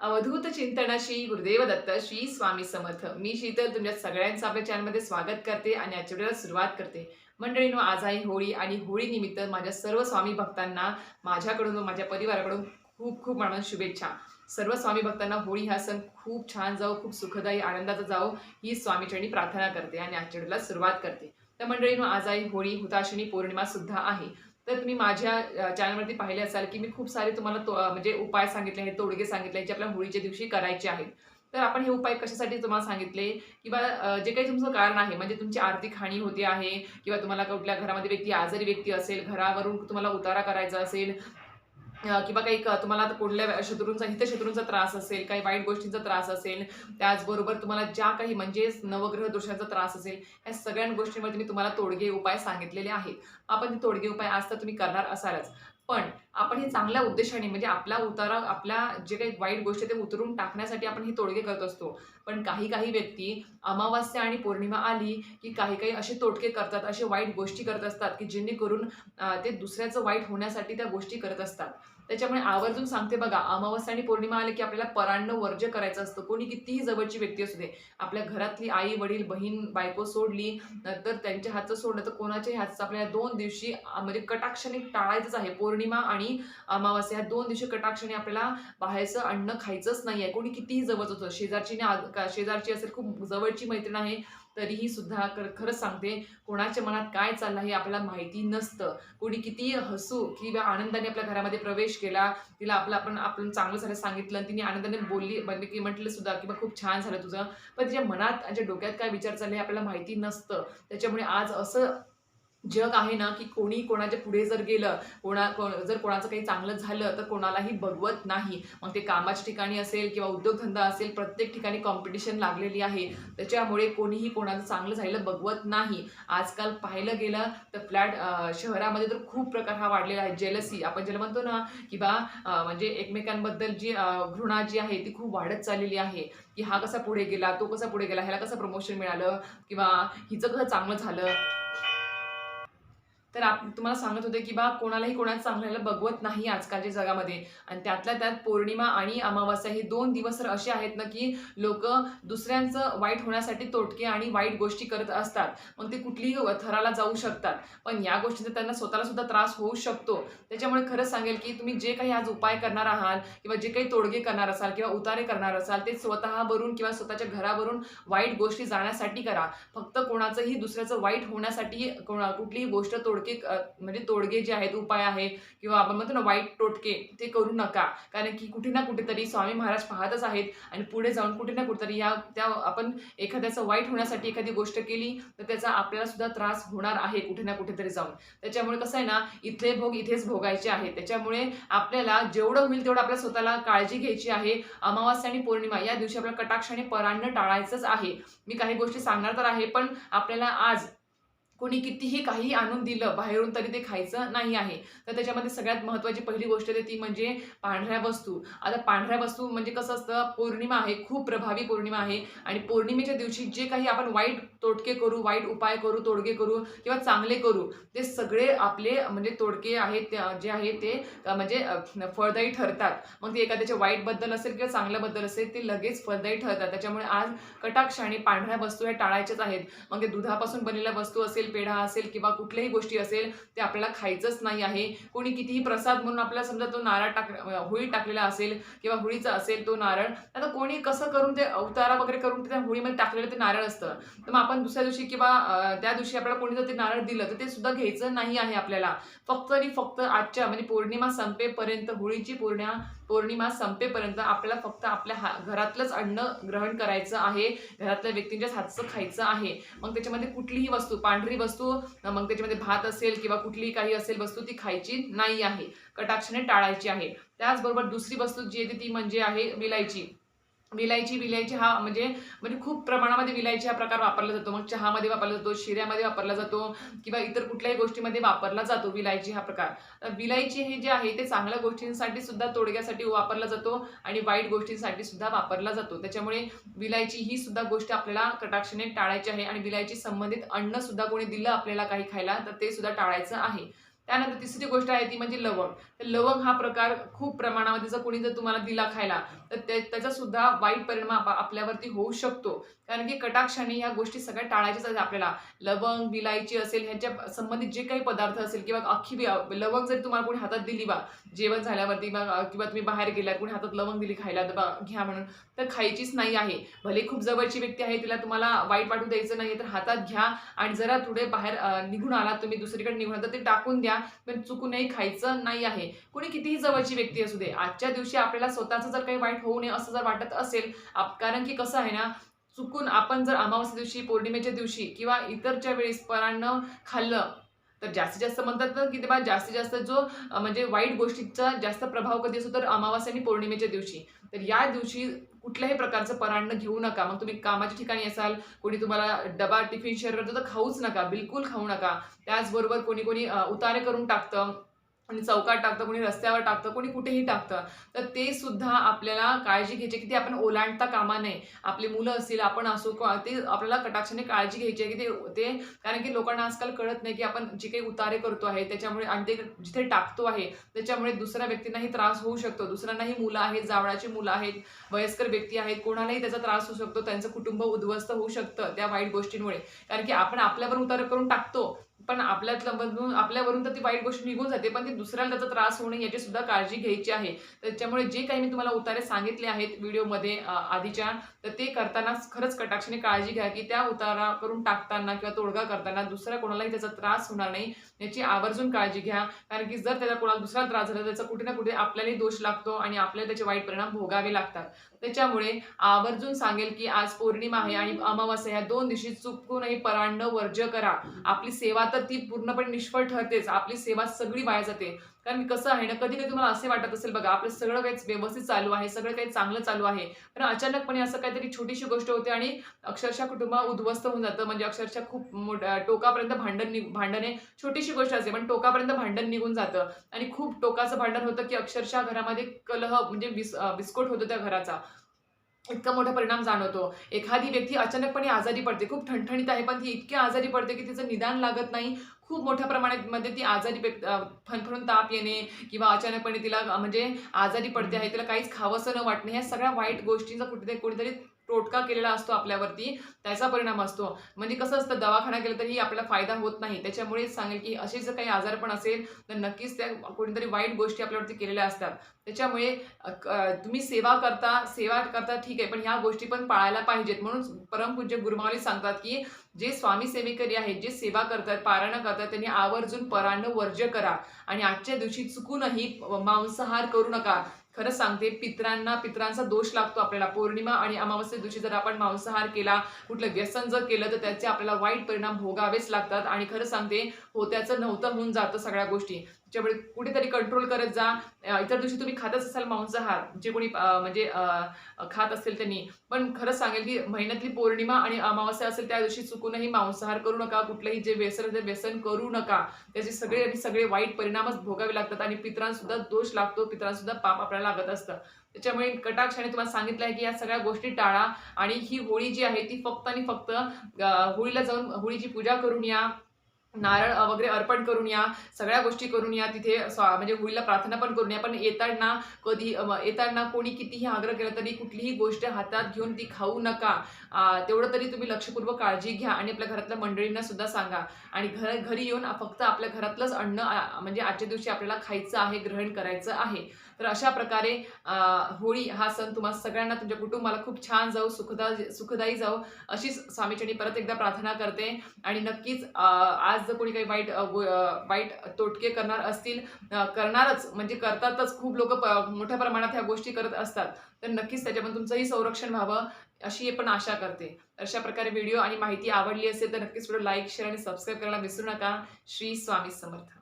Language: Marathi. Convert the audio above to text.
अवधूत चिंतनाशी गुरुदेव दत्त श्री स्वामी समर्थ. मी शीतल तुमच्या सगळ्यांचं आपल्या चॅनलमध्ये स्वागत करते आणि आजच्या सुरुवात करते. मंडळीनो आज आहे होळी आणि होळीनिमित्त माझ्या सर्व स्वामी भक्तांना माझ्याकडून व माझ्या परिवाराकडून खूप खूप म्हणून शुभेच्छा. सर्व स्वामी भक्तांना होळी हा सण खूप छान जाओ खूप सुखदायी आनंदाचा जाओ ही स्वामीचरणी प्रार्थना करते आणि आजच्या सुरुवात करते. तर मंडळीनो आज आहे होळी हुताशिनी पौर्णिमा सुद्धा आहे. तर तुम्ही माझ्या चॅनलवरती पाहिले असाल की मी खूप सारे तुम्हाला तो म्हणजे उपाय सांगितले आहेत तोडगे सांगितले आहेत जे आपल्या होळीच्या दिवशी करायचे आहेत. तर आपण हे उपाय कशासाठी तुम्हाला सांगितले? किंवा जे काही तुमचं कारण आहे म्हणजे तुमची आर्थिक हानी होते आहे किंवा तुम्हाला कुठल्या घरामध्ये व्यक्ती आजारी व्यक्ती असेल घरावरून तुम्हाला उतारा करायचा असेल किंवा काही तुम्हाला कुठल्या शत्रूंचा हितशत्रूंचा त्रास असेल काही वाईट गोष्टींचा त्रास असेल त्याचबरोबर तुम्हाला ज्या काही म्हणजे नवग्रह दोषांचा त्रास असेल या सगळ्या गोष्टींमध्ये मी तुम्हाला तोडगे उपाय सांगितलेले आहेत. आपण ते तोडगे उपाय आज तर तुम्ही करणार असालच. पण आपण हे चांगल्या उद्देशाने म्हणजे आपला उतारा आपल्या जे काही वाईट गोष्टी ते उतरून टाकण्यासाठी आपण हे तोडगे करत असतो. पण काही काही व्यक्ती अमावास्या आणि पौर्णिमा आली की काही काही असे तोटके करतात असे वाईट गोष्टी करत असतात की जेणेकरून ते दुसऱ्याचं वाईट होण्यासाठी त्या गोष्टी करत असतात. त्याच्यामुळे आवर्जून सांगते बघा अमावस्या आणि पौर्णिमा आले की आपल्याला परांड वर्ज करायचं असतं. कोणी कितीही जवळची व्यक्ती असू दे आपल्या घरातली आई वडील बहीण बायको सोडली तर त्यांच्या हातचं सोडलं तर कोणाच्याही हातचं आपल्याला दोन दिवशी म्हणजे कटाक्षाने टाळायचंच आहे. पौर्णिमा पौर्णिमा आणि अमावास्या ह्या दोन दिवशी कटाक्षाने आपल्याला बाहेरचं अन्न खायचंच नाही आहे कोणी कितीही जवळच होतं शेजारची शेजारची असेल खूप जवळची मैत्रीण आहे तरीही सुद्धा कर- खरंच सांगते कोणाच्या मनात काय चाललं हे आपल्याला माहिती नसतं. कोणी कितीही हसू किंवा आनंदाने आपल्या घरामध्ये प्रवेश केला तिला आपलं आपण आपण चांगलं झालं सांगितलं तिने आनंदाने बोलली म्हणजे की म्हटलं सुद्धा की खूप छान झालं तुझं. पण तिच्या मनात तिच्या डोक्यात काय विचार चालले हे आपल्याला माहिती नसतं. त्याच्यामुळे आज असं जग आहे ना की कोणी कोणाच्या पुढे जर गेलं कोणा को जर कोणाचं काही चांगलं झालं तर कोणालाही बघवत नाही. मग ते कामाच्या ठिकाणी असेल किंवा उद्योगधंदा असेल प्रत्येक ठिकाणी कॉम्पिटिशन लागलेली आहे. त्याच्यामुळे कोणीही कोणाचं चांगलं झालेलं बघवत नाही. आजकाल पाहिलं गेलं तर फ्लॅट शहरामध्ये तर खूप प्रकार हा वाढलेला आहे. जेलसी आपण ज्याला म्हणतो ना की बा म्हणजे एकमेकांबद्दल जी घृणा जी आहे ती खूप वाढत चाललेली आहे. की हा कसा पुढे गेला तो कसा पुढे गेला ह्याला कसं प्रमोशन मिळालं? किंवा हिचं कसं चांगलं झालं? तर आप तुम्हाला सांगत होते की बा कोणालाही कोणाला सांगायला बघवत नाही आजकालच्या जगामध्ये. आणि त्यातल्या त्यात पौर्णिमा आणि अमावस्या हे दोन दिवस तर असे आहेत ना की लोक दुसऱ्यांचं वाईट होण्यासाठी तोटके आणि वाईट गोष्टी करत असतात. मग ते कुठलीही थराला जाऊ शकतात. पण या गोष्टीचा त्यांना स्वतःला सुद्धा त्रास होऊ शकतो. त्याच्यामुळे खरंच सांगेल की तुम्ही जे काही आज उपाय करणार आहात किंवा जे काही तोडगे करणार असाल किंवा उतारे करणार असाल ते स्वतःवरून किंवा स्वतःच्या घरावरून वाईट गोष्टी जाण्यासाठी करा. फक्त कोणाचंही दुसऱ्याचं वाईट होण्यासाठी कोणा कुठलीही गोष्ट तोड तोडके म्हणजे तोडगे जे आहेत उपाय आहेत किंवा आपण म्हणतो ना वाईट टोटके ते करू नका. कारण की कुठे ना कुठेतरी स्वामी महाराज पाहतच आहेत आणि पुढे जाऊन कुठे ना कुठेतरी या त्या आपण एखाद्याचं वाईट होण्यासाठी एखादी गोष्ट केली तर त्याचा आपल्याला सुद्धा त्रास होणार आहे कुठे ना कुठेतरी जाऊन. त्याच्यामुळे कसं आहे ना इथले भोग इथेच भोगायचे आहेत. त्याच्यामुळे आपल्याला जेवढं होईल तेवढं आपल्या स्वतःला काळजी घ्यायची आहे. अमावास्या आणि पौर्णिमा या दिवशी आपल्याला कटाक्षाने परांना टाळायचंच आहे. मी काही गोष्टी सांगणार तर आहे पण आपल्याला आज कोणी कितीही काही आणून दिलं बाहेरून तरी ते खायचं नाही आहे. तर त्याच्यामध्ये सगळ्यात महत्त्वाची पहिली गोष्ट आहे ती म्हणजे पांढऱ्या वस्तू. आता पांढऱ्या वस्तू म्हणजे कसं असतं पौर्णिमा आहे खूप प्रभावी पौर्णिमा आहे. आणि पौर्णिमेच्या दिवशी जे काही आपण वाईट तोडके करू वाईट उपाय करू तोडगे करू किंवा चांगले करू ते सगळे आपले म्हणजे तोडके आहेत जे आहे ते म्हणजे फळदायी ठरतात. मग ते एखाद्याच्या वाईटबद्दल असेल किंवा चांगल्याबद्दल असेल ते लगेच फळदायी ठरतात. त्याच्यामुळे आज कटाक्ष आणि पांढऱ्या वस्तू ह्या टाळायच्याच आहेत. मग ते दुधापासून बनलेल्या वस्तू असेल पेढा असेल किंवा कुठल्याही गोष्टी असेल ते आपल्याला खायचंच नाही आहे. कोणी कितीही प्रसाद म्हणून आपल्याला समजा तो नारळ टाक होळी टाकलेला असेल किंवा होळीचा असेल तो नारळ आता कोणी कसं करून ते अवतारा वगैरे करून त्या होळीमध्ये टाकलेलं ते नारळ असतं. तर मग आपण दुसऱ्या दिवशी किंवा त्या दिवशी आपल्याला कोणी जर ते नारळ दिलं तर ते सुद्धा घ्यायचं नाही आहे आपल्याला. फक्त आणि फक्त आजच्या म्हणजे पौर्णिमा संपेपर्यंत होळीची पौर्णिमा पौर्णिमा संपेपर्यंत आपल्याला फक्त आपल्या हा घरातलंच अन्न ग्रहण करायचं आहे घरातल्या व्यक्तींच्याच हातचं खायचं आहे. मग त्याच्यामध्ये कुठलीही वस्तू पांढरी वस्तू मग त्याच्यामध्ये भात असेल किंवा कुठलीही काही असेल वस्तू ती खायची नाही आहे. कटाक्षाने टाळायची आहे. त्याचबरोबर दुसरी वस्तू जी येते ती म्हणजे आहे विलायची. विलायची विलायची हा म्हणजे म्हणजे खूप प्रमाणामध्ये विलायची हा प्रकार वापरला जातो. मग चहामध्ये वापरला जातो शिऱ्यामध्ये वापरला जातो किंवा इतर कुठल्याही गोष्टीमध्ये वापरला जातो विलायची हा प्रकार. तर विलायची हे जे आहे ते चांगल्या गोष्टींसाठी सुद्धा तोडग्यासाठी वापरला जातो आणि वाईट गोष्टींसाठी सुद्धा वापरला जातो. त्याच्यामुळे विलायची ही सुद्धा गोष्ट आपल्याला कटाक्षाने टाळायची आहे आणि विलायची संबंधित अन्न सुद्धा कोणी दिलं आपल्याला काही खायला तर ते सुद्धा टाळायचं आहे. त्यानंतर तिसरी गोष्ट आहे ती म्हणजे लवंग. तर लवंग हा प्रकार खूप प्रमाणामध्ये जर कोणी जर तुम्हाला दिला खायला तर ते त्याचा सुद्धा वाईट परिणाम आप- आपल्यावरती होऊ शकतो. कारण की कटाक्षाने ह्या गोष्टी सगळ्या टाळायच्याच आहेत आपल्याला. लवंग विलायची असेल ह्याच्या संबंधित जे काही पदार्थ असेल किंवा अख्खी बी- लवंग जर तुम्हाला कोणी हातात दिली बा जेवण झाल्यावरती बा किंवा तुम्ही बाहेर गेलात कोणी हातात लवंग दिली खायला तर बा घ्या म्हणून तर खायचीच नाही आहे. भले खूप जवळची व्यक्ती आहे तिला तुम्हाला वाईट वाटू द्यायचं नाही तर हातात घ्या आणि जरा थोडे बाहेर निघून आलात तुम्ही दुसरीकडे निघून तर ते टाकून द्या. पण चुकूनही खायचं नाही आहे. कोणी कितीही जवळची व्यक्ती असू दे आजच्या दिवशी आपल्याला स्वतःचं जर काही वाईट होऊ नये असं जर वाटत असेल कारण की कसं आहे ना चुकून आपण जर अमावस्या दिवशी पौर्णिमेच्या दिवशी किंवा इतरच्या वेळेस परांना खाल्लं तर जास्तीत जास्त म्हणतात ना की तेव्हा जास्तीत जास्त जो म्हणजे वाईट गोष्टीचा जास्त प्रभाव कधी असतो तर अमावस्या आणि पौर्णिमेच्या दिवशी. तर या दिवशी कुठल्याही प्रकारचं परांड घेऊ नका. मग तुम्ही कामाच्या ठिकाणी असाल कोणी तुम्हाला डबा टिफिन शेअर करतो तर खाऊच नका. बिलकुल खाऊ नका. त्याचबरोबर कोणी कोणी उतारे करून टाकतं. कोणी चौकात टाकतं कोणी रस्त्यावर टाकतं कोणी कुठेही टाकतं तर ते सुद्धा आपल्याला काळजी घ्यायची की ते आपण ओलांडता कामा नये. आपली मुलं असतील आपण असो किंवा ते आपल्याला कटाक्षाने काळजी घ्यायची आहे की ते ते कारण की लोकांना आजकाल कळत नाही की आपण जे काही उतारे करतो आहे त्याच्यामुळे आणि ते जिथे टाकतो आहे त्याच्यामुळे दुसऱ्या व्यक्तींनाही त्रास होऊ शकतो. दुसऱ्यांनाही मुलं आहेत जावळाची मुलं आहेत वयस्कर व्यक्ती आहेत कोणालाही त्याचा त्रास होऊ शकतो त्यांचं कुटुंब उद्ध्वस्त होऊ शकतं त्या वाईट गोष्टींमुळे. कारण की आपण आपल्यावर उतार करून टाकतो पण आपल्यातलं आपल्यावरून तर ती वाईट गोष्ट निघून जाते पण ती दुसऱ्याला त्याचा त्रास होणे याची सुद्धा काळजी घ्यायची आहे. त्याच्यामुळे जे काही मी तुम्हाला उतारे सांगितले आहेत व्हिडिओमध्ये आधीच्या तर ते करताना खरंच कटाक्षाने काळजी घ्या की त्या उतारा करून टाकताना किंवा तोडगा करताना दुसऱ्या कोणालाही त्याचा त्रास होणार नाही याची आवर्जून काळजी घ्या. कारण की जर त्याला कोणाला दुसरा त्रास झाला त्याचा कुठे ना कुठे आपल्यालाही दोष लागतो आणि आपल्याला त्याचे वाईट परिणाम भोगावे लागतात. त्याच्यामुळे आवर्जून सांगेल की आज पौर्णिमा आहे आणि अमावास्या ह्या दोन दिवशी चुकूनही परांड वर्ज्य करा. आपली सेवा तर ती पूर्णपणे निष्फळ ठरतेच. आपली सेवा सगळी वाया जाते. कारण कसं आहे ना कधी कधी तुम्हाला असे वाटत असेल बघा आपलं सगळं काही व्यवस्थित चालू आहे सगळं काही चांगलं चालू आहे. पण अचानकपणे असं काहीतरी छोटीशी गोष्ट होते आणि अक्षरशः कुटुंब उद्ध्वस्त होऊन जातं. म्हणजे अक्षरशः खूप मोठ्या टोकापर्यंत भांडण नि- भांडणे छोटीशी गोष्ट असते पण टोकापर्यंत भांडण निघून जातं. आणि खूप टोकाचं भांडण होतं की अक्षरशः घरामध्ये कलह म्हणजे विस विस्फोट होतो त्या घराचा. इतका मोठा परिणाम जाणवतो. एखादी व्यक्ती अचानकपणे आजारी पडते खूप ठणठणीत आहे पण ती इतकी आजारी पडते की तिचं निदान लागत नाही. खूप मोठ्या प्रमाणात मध्ये ती आजारी फणफणून ताप येणे किंवा अचानकपणे तिला म्हणजे आजारी पडते आहे तिला काहीच खावंसं न वाटणे ह्या सगळ्या वाईट गोष्टींचा कुठेतरी कोणीतरी टोटका केलेला असतो आपल्यावरती त्याचा परिणाम असतो. म्हणजे कसं असतं दवाखाना केलं तरी आपल्याला फायदा होत नाही. त्याच्यामुळे सांगेल की असे जर काही आजार पण असेल तर नक्कीच त्या कोणीतरी वाईट गोष्टी आपल्यावरती केलेल्या असतात. त्याच्यामुळे तुम्ही सेवा करता सेवा करता ठीक आहे पण ह्या गोष्टी पण पाळायला पाहिजेत. म्हणून परमपूज्य गुरुमावली सांगतात की जे स्वामी सेवेकरी आहेत जे सेवा करतात पारायण करतात त्यांनी आवर्जून परान्न वर्ज्य करा. आणि आजच्या दिवशी चुकूनही मांसाहार करू नका. खरं सांगते पित्रांना पित्रांचा दोष लागतो आपल्याला. पौर्णिमा आणि अमावस्ये दिवशी जर आपण मांसाहार केला कुठलं व्यसन जर केलं तर त्याचे आपल्याला वाईट परिणाम भोगावेच लागतात. आणि खरं सांगते होत्याचं नव्हतं होऊन जातं सगळ्या गोष्टी. त्याच्यामुळे कुठेतरी कंट्रोल करत जा. इतर दिवशी तुम्ही खातच असाल मांसाहार जे कोणी म्हणजे खात असेल त्यांनी. पण खरंच सांगेल की महिन्यातली पौर्णिमा आणि अमावस्या असेल त्या दिवशी चुकूनही मांसाहार करू नका कुठलंही जे व्यसन ते व्यसन करू नका. त्याचे सगळे आणि सगळे वाईट परिणामच भोगावे लागतात आणि पित्रांसुद्धा दोष लागतो पित्रांसुद्धा पाप आपल्याला लागत असतं. त्याच्यामुळे कटाक्षाने तुम्हाला सांगितलं आहे की या सगळ्या गोष्टी टाळा आणि ही होळी जी आहे ती फक्त आणि फक्त होळीला जाऊन होळीची पूजा करून या. नारळ वगैरे अर्पण करून या सगळ्या गोष्टी करून या तिथे स्वा- म्हणजे होळीला प्रार्थना पण करून या पण येताना कधी येताना कोणी कितीही आग्रह केला तरी कुठलीही गोष्ट हातात घेऊन ती खाऊ नका. तेवढं तरी तुम्ही लक्षपूर्वक काळजी घ्या आणि आपल्या घरातल्या मंडळींना सुद्धा सांगा. आणि घर घरी येऊन फक्त आपल्या घरातलंच अन्न म्हणजे आजच्या दिवशी आपल्याला खायचं आहे ग्रहण करायचं आहे. तर अशा प्रकारे होळी हा सण तुम्हाला सगळ्यांना तुमच्या कुटुंबाला खूप छान जाऊ सुखदा सुखदायी जाऊ अशीच स्वामीचरणी परत एकदा प्रार्थना करते. आणि नक्कीच आज जर कोणी काही वाईट वाईट तोटके करणार असतील करणारच म्हणजे करतातच. खूप लोक मोठ्या प्रमाणात ह्या गोष्टी करत असतात. तर नक्कीच त्याच्यामध्ये तुमचंही संरक्षण व्हावं अशी पण आशा करते. अशा प्रकारे व्हिडिओ आणि माहिती आवडली असेल तर नक्कीच व्हिडिओ लाईक शेअर आणि सबस्क्राईब करायला विसरू नका. श्री स्वामी समर्थ.